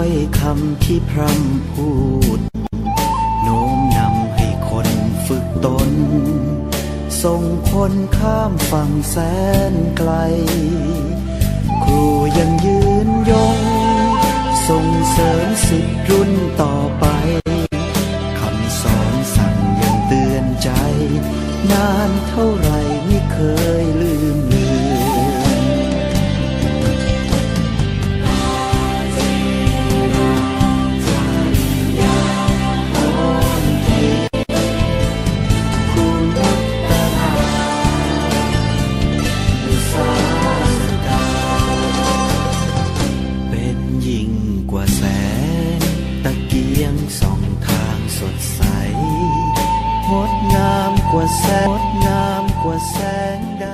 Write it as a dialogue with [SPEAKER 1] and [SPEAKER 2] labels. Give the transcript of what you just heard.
[SPEAKER 1] ถ้อยคำที่พร่ำพูด โน้มนำให้คนฝึกตน ส่งคนข้ามฝั่งแสนไกล ครูยังยืนยง ส่งเสริมสิทธิ์รุ่นต่อไป คำสอนสั่งยังเตือนใจ นานเท่าไรไม่เคย ส่องทางสดใสงดงามกว่าแสงงดงามกว่าแสงใด